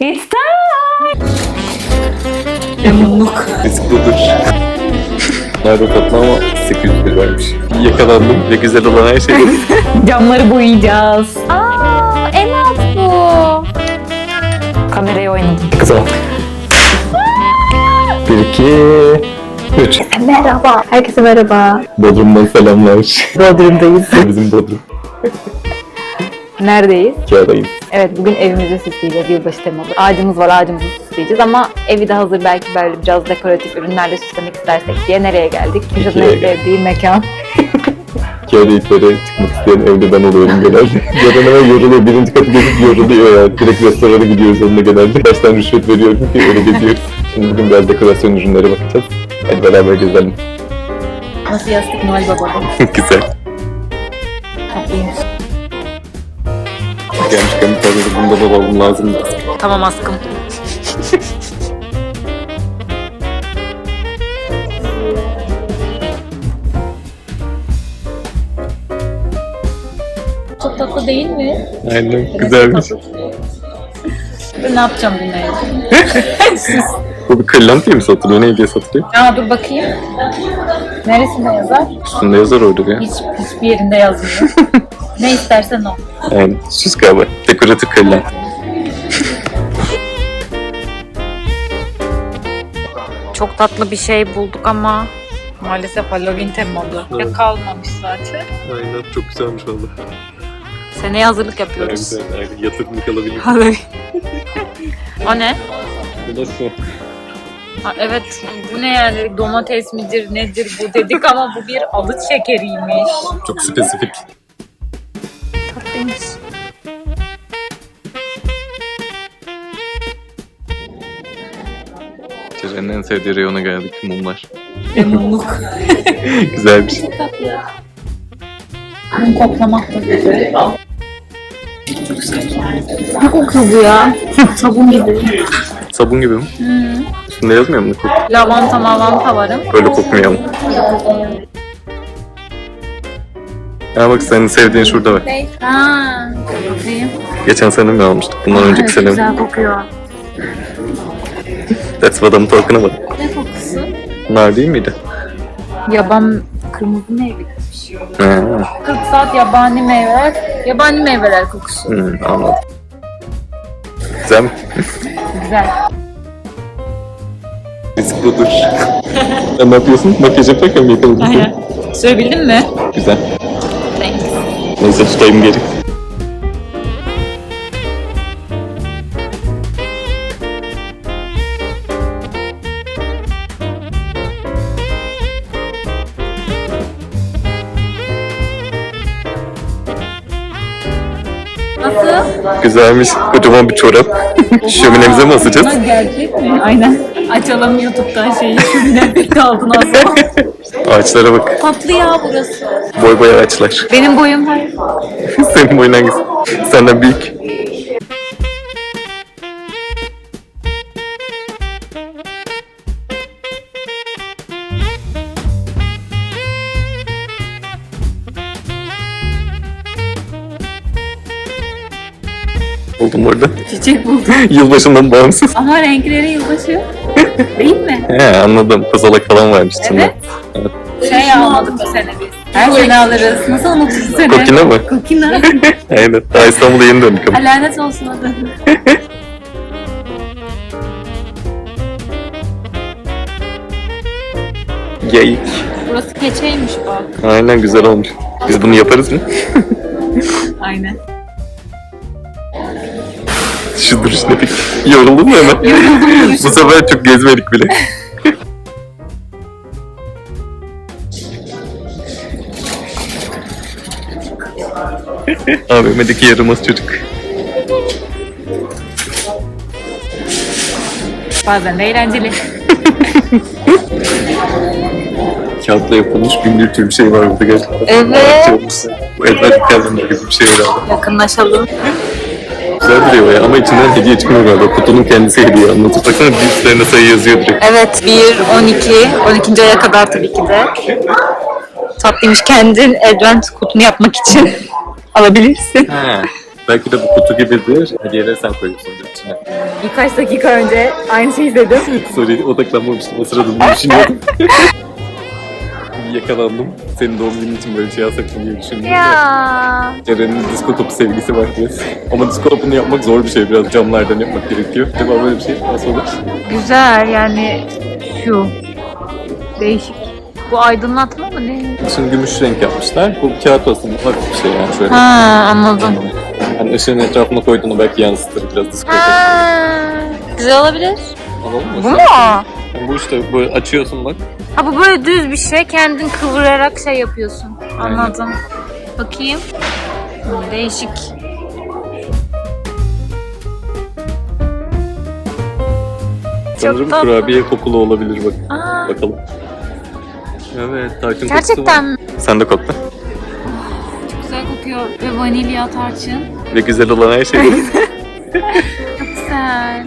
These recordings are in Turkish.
It's time. Risk budur. Nerede tatlı ama 800 liraymış. Yakalandım ve güzel olan her şey. Camları boyayacağız. Aa, en alt bu. Kamerayı oynadım. Kızım. Bir, iki, üç. Merhaba. Herkese merhaba. Bodrum'dan selamlar. Bodrum'dayız. Bizim Bodrum. Neredeyiz? Kağıdayız. Evet bugün evimizi süsleyeceğiz. Yılbaşı temalı. Ağacımız var ağacımızı süsleyeceğiz ama evi de hazır belki böyle biraz dekoratif ürünlerle süslemek istersek diye nereye geldik? Kürşat'ın en sevdiği mekan. Kağıda itlere çıkmak isteyen evde ben oluyorum genelde. Zaten ama yoruluyor. Birinci katı gezip yoruluyor ya. Direkt restorana gidiyoruz onunla genelde. Kaç tane rüşvet veriyorum ki öyle geziyoruz. Şimdi bugün biraz dekorasyon ürünlere bakacağız. Hadi beraber gezelim. Nasıl yastık Noel Baba? Güzel. Tatlıymış. Gelmişken bir tane bunda da babam lazım. Tamam askım. Çok tatlı değil mi? Aynen güzelmiş. Ben ne yapacağım bunları? Bu bir kırlent diye mi satılıyor? Ne diye satılıyor? Aa dur bakayım. Neresinde yazar? Üstünde yazar orada ya. Hiç, hiçbir yerinde yazmıyor. ne istersen o. Yani süs galiba. Dekoratif kırlent. Çok tatlı bir şey bulduk ama maalesef Halloween temalı. Ya kalmamış zaten. Aynen çok güzelmiş valla. Seneye hazırlık yapıyoruz. Aynen yatırımlık alabilir. Halloween. o ne? Bu da su. Ha, evet bu ne yani domates midir nedir bu dedik ama bu bir alıç şekeriymiş. Çok spesifik. Tatlıymış. Ceren'in en sevdiği reyona geldik. Mumlar. Memnunluk. Güzelmiş. Mum koklamak da güzel. Ne kokuyor bu ya? Sabun gibi. Sabun gibi mi? Üstünde yazmıyor mu? Kok- Lavanta mavanta varım. Böyle kokmuyor ama. Ha bak senin sevdiğin şurada bak. Ha. Geçen sene mi almıştık? Bundan önceki sene mi? Güzel kokuyor. That's what I'm talking about. Ne kokusu? Nar değil miydi? Yaban kırmızı meyve. Ha, 40 saat yabani meyveler. Yabani meyveler kokusu. hmm, anladım. Güzel mi? Güzel. Risk budur. Sen ne yapıyorsun? Makyaj yaparken mi yakaladın? Aynen. Söylebildin mi? Güzel. Thanks. Neyse tutayım geri. Nasıl? Güzelmiş. Kocaman bir çorap. Şöminemize mi asacağız? Gerçek mi? Aynen. Açalım YouTube'dan şeyi. Şu nefret aldın aslında. Ağaçlara bak. Tatlı ya burası. Boy boy ağaçlar. Benim boyum var. Senin boyun hangisi? Senden büyük. Buldum orada. Çiçek buldum. Yılbaşından bağımsız. Ama renkleri yılbaşı. Değil mi? He anladım. Kozalak falan varmış içinde. Evet. Şey almadık bu sene biz. Her sene alırız. Nasıl unuturuz bu sene? Kokina mı? Kokina. Aynen. Daha İstanbul'a yeni döndük ama. Lanet olsun adı. Geyik. Burası keçeymiş bak. Aynen güzel olmuş. Biz bunu yaparız mı? Aynen. Şu duruş ne peki? Yoruldun mu hemen? Bu sefer çok gezmedik bile. AVM'deki yaramaz çocuk. Bazen de eğlenceli. Kağıtla yapılmış bin bir türlü şey var burada gerçekten. Evet. Bu Cullen'lar gibi bir şey herhalde. Yakınlaşalım. Güzel duruyor ya ama içinden hediye çıkmıyor galiba. Kutunun kendisi hediye anlatıp baksana bir üstlerine sayı yazıyor direkt. Evet 1, 12, 12. aya kadar tabii ki de. Tatlıymış kendin advent kutunu yapmak için alabilirsin. Ha. Belki de bu kutu gibidir. Hediyeleri sen koyuyorsundur içine. Birkaç dakika önce aynı şeyi dedim. Sorry odaklanmamıştım. O sırada bunu düşünüyordum. Yakalandım. Senin doğum günün için böyle bir şey alsak mı diye düşündüm. Ya. Ceren'in disko topu sevgisi var diye. Ama disko topunu yapmak zor bir şey. Biraz camlardan yapmak gerekiyor. Acaba böyle bir şey nasıl olur? Güzel yani şu. Değişik. Bu aydınlatma mı ne? Şimdi gümüş renk yapmışlar. Bu kağıt aslında hafif bir şey yani şöyle. Ha anladım. Hani ışığın etrafına koyduğunu belki yansıtır biraz disko topu. Ha, güzel olabilir. Alalım mı? Bu mu? Bu işte böyle açıyorsun bak. Ha bu böyle düz bir şey. Kendin kıvırarak şey yapıyorsun. Anladım. Bakayım. Hmm, Değişik. Sanırım tatlı. kurabiye kokulu olabilir bak. Aa, Bakalım. Evet, tarçın kokusu gerçekten var. mi? Sen de kokla. Güzel kokuyor. Ve vanilya tarçın. Ve güzel olan her şey. Çok güzel.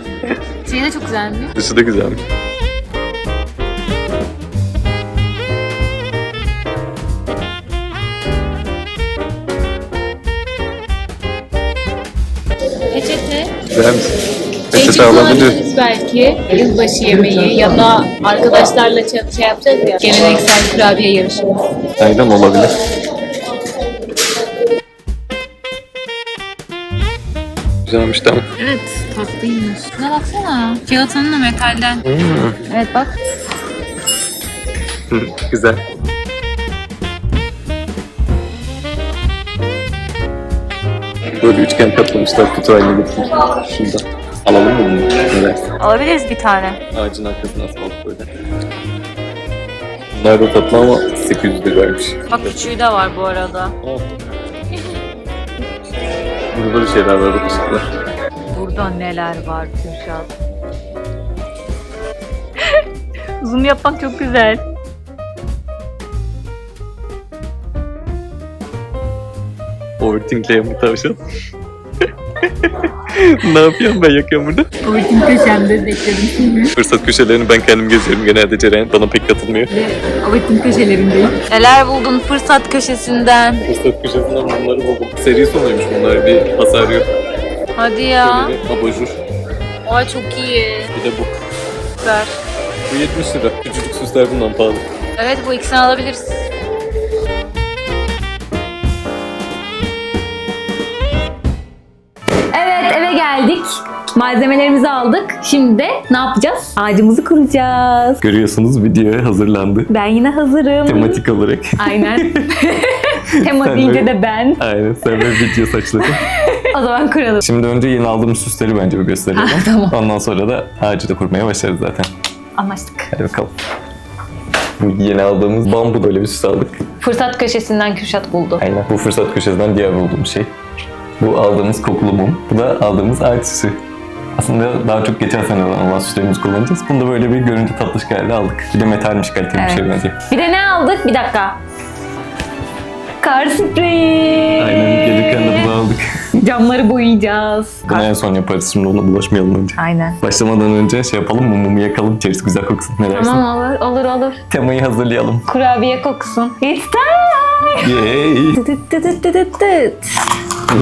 Şey de çok güzelmiş. Dışı da güzelmiş. Peçete. Güzelmiş. Şey Peçete alabilir. belki. Yılbaşı yemeği ya da arkadaşlarla şey, şey yapacağız ya. Geleneksel kurabiye yarışması. Aynen olabilir. Güzelmiş tamam. Evet tatlıymış. Şuna baksana. Kağıtının da metalden. Hmm. Evet bak. Güzel. Böyle üçgen katlamışlar kutu haline getirmişler. Şurada. Alalım mı bunu? Dersin? Alabiliriz bir tane. Ağacın arkasına asmalık böyle. Bunlar da tatlı ama 800 liraymış. Bak küçüğü de var bu arada. Oh. Burada bir şeyler var bak ışıklar. Burada neler var Kürşat. Zoom yapmak çok güzel. Overthinkleyen bir tavşan. ne yapıyorum ben yakıyorum burada? Overthink köşemde bekledim seni. Fırsat köşelerini ben kendim geziyorum. Genelde Ceren bana pek katılmıyor. Overthink köşelerindeyim. Neler buldun fırsat köşesinden? Fırsat köşesinden bunları buldum. Seri sonuymuş bunlar. Bir hasar yok. Hadi ya. Böyle bir abajur. Ay çok iyi. Bir de bu. Süper. Bu 70 lira. Küçücük süsler bundan pahalı. Evet bu ikisini alabiliriz. Geldik. Malzemelerimizi aldık. Şimdi de ne yapacağız? Ağacımızı kuracağız. Görüyorsunuz videoya hazırlandı. Ben yine hazırım. Tematik olarak. Aynen. Tema Sen deyince de- ben. Aynen sen ve video saçları. O zaman kuralım. Şimdi önce yeni aldığımız süsleri bence bir gösterelim. Ha, tamam. Ondan sonra da ağacı da kurmaya başlarız zaten. Anlaştık. Hadi bakalım. Bu yeni aldığımız bambu böyle bir süs aldık. Fırsat köşesinden Kürşat buldu. Aynen. Bu fırsat köşesinden diğer bulduğum şey. Bu aldığımız kokulu mum. Bu da aldığımız ağaç süsü. Aslında daha çok geçen seneden olan süslerimizi kullanacağız. Bunu da böyle bir görüntü tatlış geldi aldık. Bir de metalmiş kaliteli bir şey Evet. bence. Bir de ne aldık? Bir dakika. Kar spreyi. Aynen gelirken de bunu aldık. Camları boyayacağız. Bunu en son yaparız şimdi ona bulaşmayalım önce. Aynen. Başlamadan önce şey yapalım mı mumu yakalım içerisi güzel koksun. Ne dersin? Tamam olur olur olur. Temayı hazırlayalım. Kurabiye kokusun. It's time. Yay!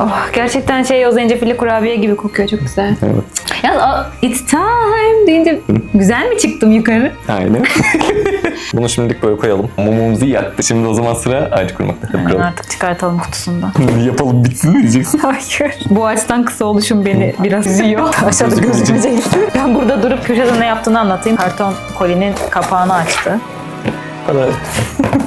Oh, gerçekten şey o zencefilli kurabiye gibi kokuyor çok güzel. evet. Ya o, it's time deyince güzel mi çıktım yukarı? Aynen. Bunu şimdilik böyle koyalım. Mumumuzu yaktı. Şimdi o zaman sıra ağaç kurmakta. Aynen kuralım. artık çıkartalım kutusundan. Yapalım bitsin mi diyeceksin? Hayır. Bu açtan kısa oluşum beni biraz üzüyor. Aşağıda Gözükmeyecek. gözükmeyeceksin. Ben burada durup Kürşat'ın ne yaptığını anlatayım. Karton kolinin kapağını açtı.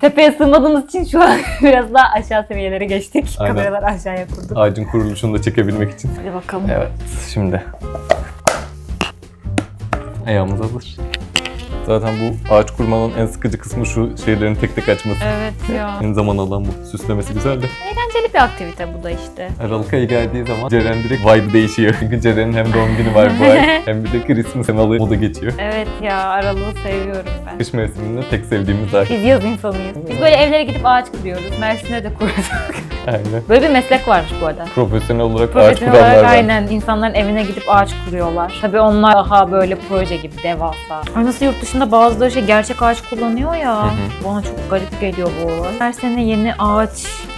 Tepeye sığmadığımız için şu an biraz daha aşağı seviyelere geçtik. Aynen. Kameraları aşağıya kurduk. ağacın kuruluşunu da çekebilmek için. Hadi bakalım. Evet, şimdi. Ayağımız hazır. Zaten bu ağaç kurmanın en sıkıcı kısmı şu şeylerin tek tek açması. Evet ya. En zaman alan bu. Süslemesi güzel de. Eğlenceli bir aktivite bu da işte. Aralık ayı geldiği zaman Ceren direkt vibe değişiyor. Çünkü Ceren'in hem doğum günü var bu ay hem bir de Christmas temalı moda geçiyor. Evet ya aralığı seviyorum ben. Kış mevsiminde tek sevdiğimiz ağaç. Biz yaz insanıyız. Biz böyle evlere gidip ağaç kuruyoruz. Mersin'de de kurduk. Aynen. Böyle bir meslek varmış bu arada. Profesyonel olarak ağaç Profesyonel kuranlar olarak var. aynen insanların evine gidip ağaç kuruyorlar. Tabii onlar daha böyle proje gibi devasa. Ay nasıl yurt dışında bazıları şey gerçek ağaç kullanıyor ya. Bana çok garip geliyor bu olay. Her sene yeni ağaç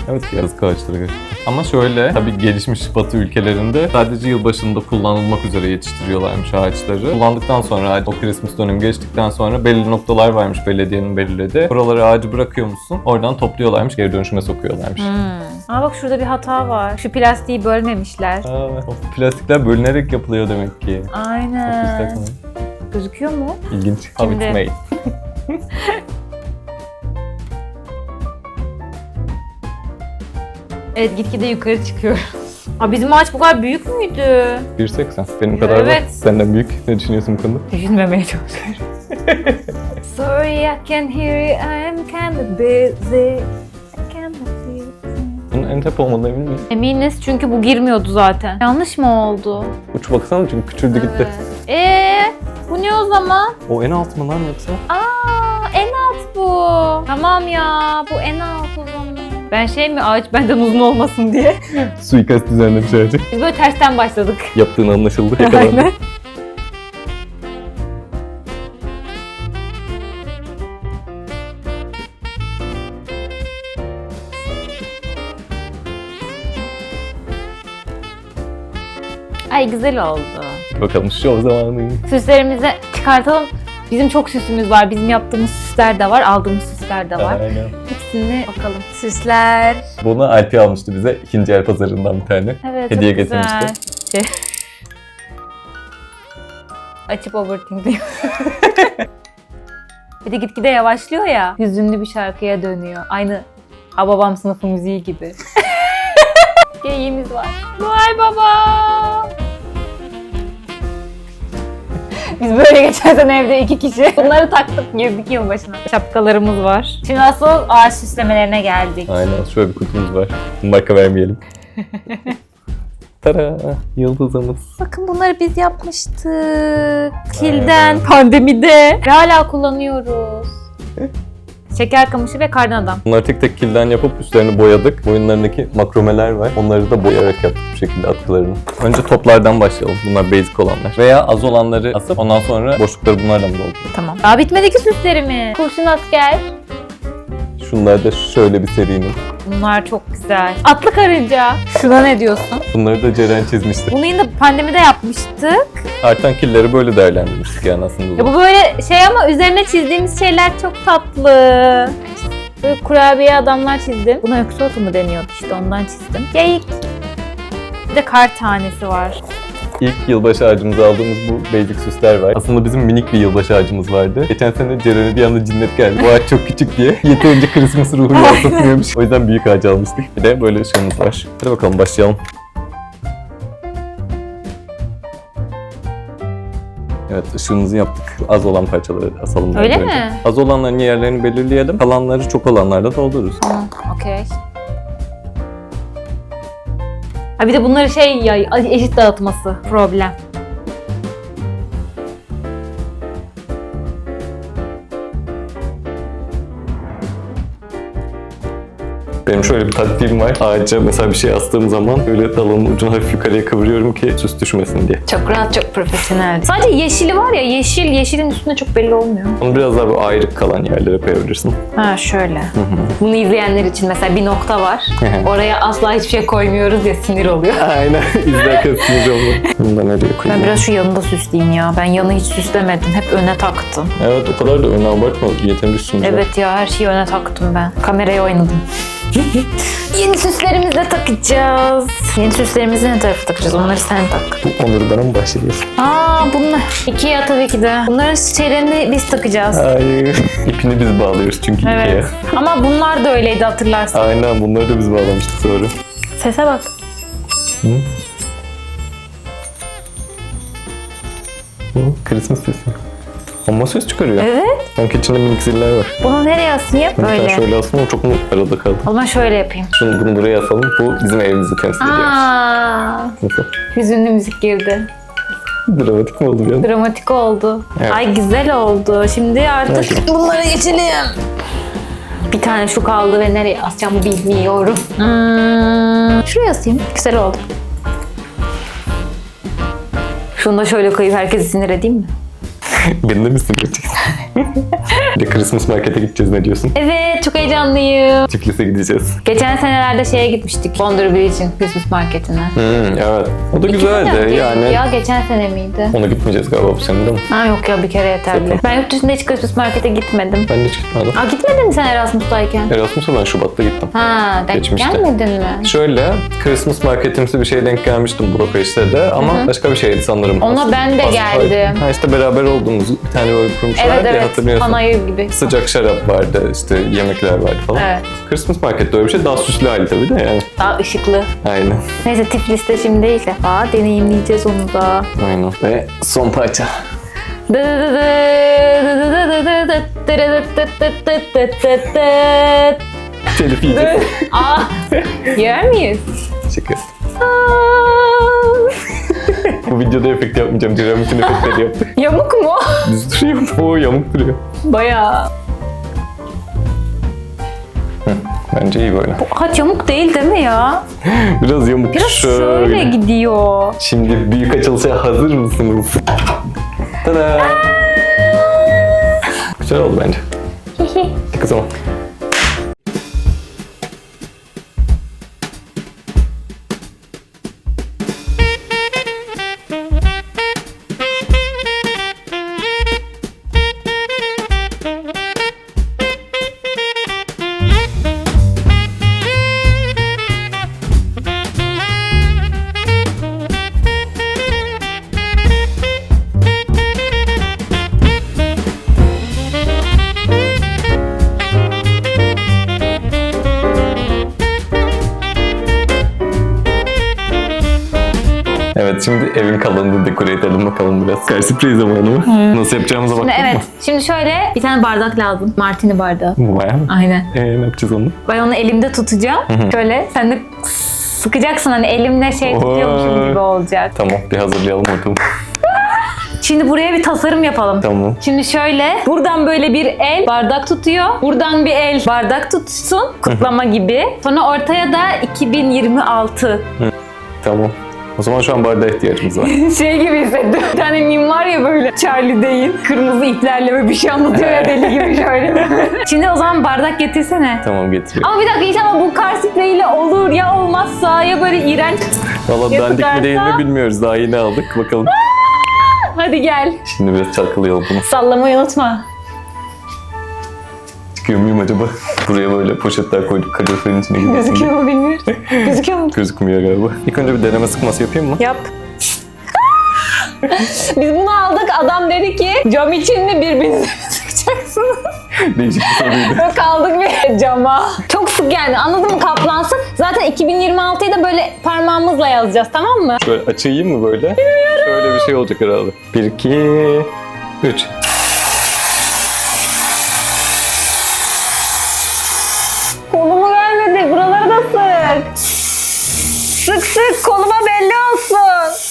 Evet ağaçları gerçekten. Ama şöyle tabii gelişmiş batı ülkelerinde sadece yılbaşında kullanılmak üzere yetiştiriyorlarmış ağaçları. Kullandıktan sonra o Christmas dönemi geçtikten sonra belli noktalar varmış belediyenin belirlediği. Oralara ağacı bırakıyor musun? Oradan topluyorlarmış geri dönüşüme sokuyorlarmış. Hmm. Aa bak şurada bir hata var. Şu plastiği bölmemişler. Aa, o plastikler bölünerek yapılıyor demek ki. Aynen. Gözüküyor mu? İlginç. How it's made. Evet gitgide yukarı çıkıyoruz. Aa bizim ağaç bu kadar büyük müydü? 1.80. Benim kadar var. Evet. Senden büyük. Ne düşünüyorsun bu konuda? Düşünmemeye çalışıyorum. Sorry I can't hear you, I am kind of busy. I can't busy. Bunun en tep olmadığına emin miyim? Eminiz çünkü bu girmiyordu zaten. Yanlış mı oldu? Uç baksana çünkü küçüldü gitti. Eee bu ne o zaman? O en alt mı lan yoksa? Aa en alt bu. Tamam ya bu en alt o zaman. Ben şey mi ağaç benden uzun olmasın diye. Suikast düzenlemiş ağacı. Biz böyle tersten başladık. Yaptığın anlaşıldı. Yakalandı. Aynen. Ay güzel oldu. Bakalım şu zamanı. Süslerimizi çıkartalım. Bizim çok süsümüz var. Bizim yaptığımız süsler de var. Aldığımız süsler de var. Aynen. Hepsini bakalım. Süsler. Bunu Alpi almıştı bize ikinci el pazarından bir tane. Evet Hediye çok güzel. getirmişti. Şey. Açıp overthinkliyor. bir de gitgide yavaşlıyor ya. Hüzünlü bir şarkıya dönüyor. Aynı Hababam sınıfı müziği gibi. Geyiğimiz var. Noel Baba! Biz böyle geçen sene evde iki kişi. Bunları taktık girdik yılbaşına. Şapkalarımız var. Şimdi asıl ağaç süslemelerine geldik. Aynen şöyle bir kutumuz var. Marka vermeyelim. Tara yıldızımız. Bakın bunları biz yapmıştık. Kilden, pandemide. Ve hala kullanıyoruz. Şeker kamışı ve kardan adam. Bunları tek tek kilden yapıp üstlerini boyadık. Boyunlarındaki makromeler var. Onları da boyayarak yaptık bu şekilde atkılarını. Önce toplardan başlayalım. Bunlar basic olanlar. Veya az olanları asıp ondan sonra boşlukları bunlarla mı dolduralım? Tamam. Daha bitmedi ki süslerimi. Kurşun asker. Şunlar da şöyle bir serinin. Bunlar çok güzel. Atlı karınca. Şuna ne diyorsun? Bunları da Ceren çizmişti. Bunu yine pandemide yapmıştık. Artan killeri böyle değerlendirmiştik yani aslında. Ya bu böyle şey ama üzerine çizdiğimiz şeyler çok tatlı. Böyle kurabiye adamlar çizdim. Buna öksü otu mu deniyordu işte ondan çizdim. Geyik. Bir de kar tanesi var. İlk yılbaşı ağacımıza aldığımız bu basic süsler var. Aslında bizim minik bir yılbaşı ağacımız vardı. Geçen sene Ceren'e bir anda cinnet geldi. Bu ağaç çok küçük diye. Yeterince Christmas ruhu yansıtmıyormuş. O yüzden büyük ağacı almıştık. Bir de böyle ışığımız var. Hadi bakalım başlayalım. Evet ışığımızı yaptık. Az olan parçaları asalım. Öyle mi? Az olanların yerlerini belirleyelim. Kalanları çok olanlarla doldururuz. Tamam, okey. Ha bir de bunları şey ya eşit dağıtması problem. Benim şöyle bir taktiğim var. Ağaca mesela bir şey astığım zaman böyle dalın ucunu hafif yukarıya kıvırıyorum ki süs düşmesin diye. Çok rahat, çok profesyonel. Sadece yeşili var ya, yeşil, yeşilin üstünde çok belli olmuyor. Onu biraz daha böyle ayrık kalan yerlere koyabilirsin. Ha şöyle. Bunu izleyenler için mesela bir nokta var. Oraya asla hiçbir şey koymuyoruz ya sinir oluyor. Aynen. İzlerken sinir olma. Bunu da nereye Ben koyayım? biraz şu yanında süsleyeyim ya. Ben yanı hiç süslemedim. Hep öne taktım. Evet o kadar da öne abartma. Üstümüz var. Evet ya her şeyi öne taktım ben. Kameraya oynadım. Yeni süslerimizi de takacağız. Yeni süslerimizi ne tarafa takacağız? Onları sen tak. Bu Onur'dan mı bahsediyorsun? Aa bunlar. Ikea tabii ki de. Bunların şeylerini biz takacağız. Hayır. İpini biz bağlıyoruz çünkü Evet. Ikea'ya. Ama bunlar da öyleydi hatırlarsın. Aynen bunları da biz bağlamıştık sonra. Sese bak. Hı? Hı, Christmas sesi. Ama ses çıkarıyor. Evet. Sanki içinde minik ziller var. Bunu nereye asayım? Böyle. şöyle aslında o çok mu arada kaldı. O zaman şöyle yapayım. Şunu bunu buraya asalım. Bu bizim evimizi temsil ediyor. Aa, Nasıl? hüzünlü müzik girdi. Dramatik mi oldu bir an? Dramatik oldu. Evet. Ay güzel oldu. Şimdi artık Evet. bunları geçelim. Bir tane şu kaldı ve nereye asacağımı bilmiyorum. Hmm, şuraya asayım. Güzel oldu. Şunu da şöyle koyup herkesi sinir edeyim mi? Beni de mi sinir edeceksin? Bir Christmas markete gideceğiz ne diyorsun? Evet çok heyecanlıyım. Tiflis'e gideceğiz. Geçen senelerde şeye gitmiştik. Wonder Bridge'in Christmas marketine. Hmm, evet. O da İki sene güzeldi önce- yani. Ya geçen sene miydi? Ona gitmeyeceğiz galiba bu sene değil mi? Ha yok ya bir kere yeterli. Ben yurt dışında hiç Christmas markete gitmedim. Ben de hiç gitmedim. Aa gitmedin mi sen Erasmus'tayken? Erasmus'a ben Şubat'ta gittim. Ha denk Geçmişte. gelmedin mi? Şöyle Christmas marketimsi bir şeye denk gelmiştim Budapeşte de ama başka bir şeydi sanırım. Ona ben de Aspay. geldim. Ha işte beraber olduğumuz bir tane böyle kurmuşlar Diye evet. hatırlıyorsun. Panayır gibi. Sıcak şarap vardı, işte yemekler vardı falan. Evet. Christmas markette öyle bir şey daha süslü hali tabii de yani. Daha ışıklı. Aynen. Neyse Tiflis'te şimdi ilk defa deneyimleyeceğiz onu da. Aynen. Ve son parça. Telif yiyeceğiz. Aa, yer miyiz? Şaka. Bu videoda efekt yapmayacağım. Ceren bütün efektleri yaptı. Yamuk mu? Düz duruyor. Oo yamuk duruyor. Bayağı. Bence iyi böyle. Haç yamuk değil değil mi ya? Biraz yamuk. Biraz şöyle gidiyor. Şimdi büyük açılışa hazır mısınız? Tada! Güzel oldu bence. Tık o Evet şimdi evin kalanını dekore edelim bakalım biraz. Kar sürpriz zamanı mı? Nasıl yapacağımıza Şimdi baktık evet. mı? Şimdi şöyle bir tane bardak lazım. Martini bardağı. Vay. Aynen. Ee, ne yapacağız onu? Ben onu elimde tutacağım. Şöyle sen de sıkacaksın hani elimle şey tutuyormuşum Oy. gibi olacak. Tamam bir hazırlayalım ortamı. Şimdi buraya bir tasarım yapalım. tamam. Şimdi şöyle buradan böyle bir el bardak tutuyor. Buradan bir el bardak tutsun kutlama gibi. Sonra ortaya da 2026 Tamam. O zaman şu an bardağa ihtiyacımız var. şey gibi hissettim. Bir tane mim var ya böyle Charlie değil. Kırmızı iplerle böyle bir şey anlatıyor ya deli gibi şöyle. Şimdi o zaman bardak getirsene. tamam getiriyorum. Ama bir dakika inşallah bu kar spreyiyle olur ya olmazsa ya böyle iğrenç. Valla Ya dandik mi değil mi bilmiyoruz. Daha yeni aldık. Bakalım. Hadi gel. Şimdi biraz çalkalayalım bunu. Sallamayı unutma. Çıkıyor muyum acaba? Buraya böyle poşetler koyduk. Kaloriferin içine gidiyorsun. Gözüküyor mu bilmiyorum. Gözüküyor mu? Gözükmüyor galiba. İlk önce bir deneme sıkması yapayım mı? Yap. Biz bunu aldık. Adam dedi ki cam için mi birbirinize sıkacaksınız? Değişik bir soruydu. Böyle kaldık bir cama. Çok sık yani anladın mı kaplansın. Zaten 2026'yı da böyle parmağımızla yazacağız tamam mı? Şöyle açayım mı böyle? Şöyle bir şey olacak herhalde. 1, 2, 3.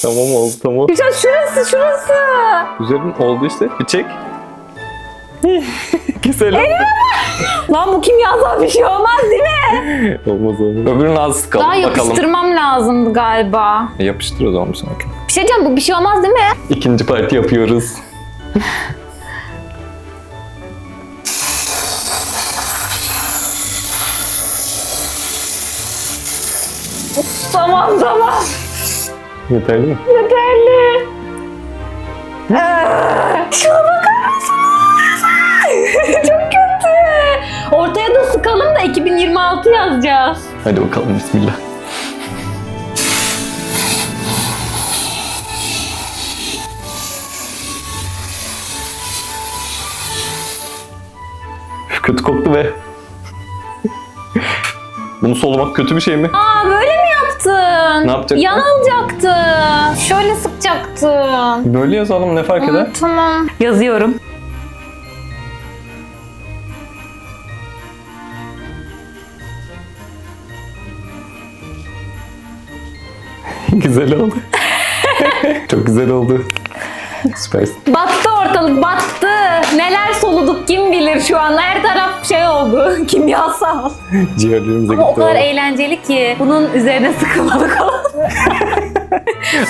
Tamam oldu tamam. Güzel şurası şurası. Güzelim oldu işte. Bir çek. Güzel oldu. Lan bu kimyasal bir şey olmaz değil mi? Olmaz olmaz. Öbürünü az sıkalım Daha bakalım. yapıştırmam lazımdı galiba. E, Yapıştır o zaman bir sonraki. Bir şey diyeceğim bu bir şey olmaz değil mi? İkinci parti yapıyoruz. Tamam tamam. Yeterli mi? Yeterli. Aa, Şuna bakar mısınız? Çok kötü. Ortaya da sıkalım da 2026 yazacağız. Hadi bakalım bismillah. Kötü koktu be. Bunu solumak kötü bir şey mi? Aa böyle mi yaptın? Ne yapacaktın? Yanılacaktın. Şöyle sıkacaktın. Böyle yazalım ne fark eder? Tamam. Yazıyorum. güzel oldu. Çok güzel oldu. Süpersin. Battı ortalık battı. Neler soluduk kim bilir şu an. Her taraf şey oldu. Kimyasal. Ciğerlerimize Ama o gitti. kadar eğlenceli ki. Bunun üzerine sıkılmadık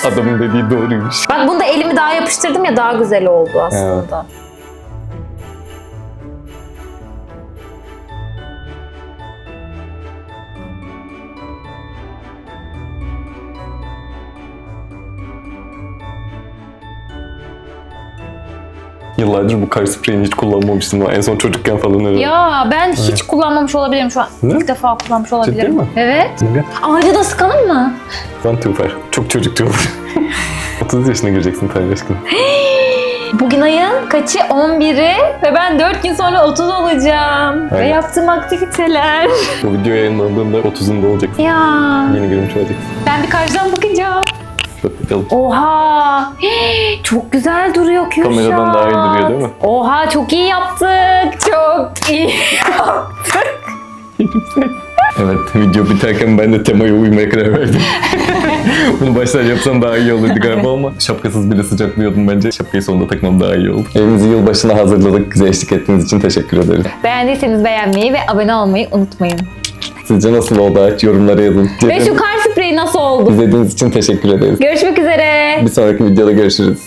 Adamın dediği doğruymuş. Bak bunda elimi daha yapıştırdım ya daha güzel oldu aslında. Yıllardır bu kar spreyini hiç kullanmamıştım. En son çocukken falan herhalde. Ya ben hiç kullanmamış olabilirim şu an. Ne? İlk defa kullanmış olabilirim. mi? Evet. Gel. Ağacı da sıkalım mı? Ben Tufer. Çok çocukça olur. 30 yaşına gireceksin Tanrı aşkına. Bugün ayın kaçı? 11'i ve ben 4 gün sonra 30 olacağım. Ve Aynen. yaptığım aktiviteler. Bu video yayınlandığında 30'unda olacaksın. ya Yeni görmüş olacaksın. ben bir karşıdan bakacağım. Bak bakalım. Oha! Çok güzel duruyor Kürşat. Kameradan daha iyi duruyor değil mi? Oha çok iyi yaptık. Çok iyi yaptık. Evet, video biterken ben de temaya uymaya karar verdim. Bunu baştan yapsam daha iyi olurdu galiba ama şapkasız bile sıcaklıyordum bence. Şapkayı sonunda takmam daha iyi oldu. Evimizi yılbaşına hazırladık. Bize eşlik ettiğiniz için teşekkür ederiz. Beğendiyseniz beğenmeyi ve abone olmayı unutmayın. Sizce nasıl oldu? Yorumlara yazın. Ve şu kar spreyi nasıl oldu? İzlediğiniz için teşekkür ederiz. Görüşmek üzere. Bir sonraki videoda görüşürüz.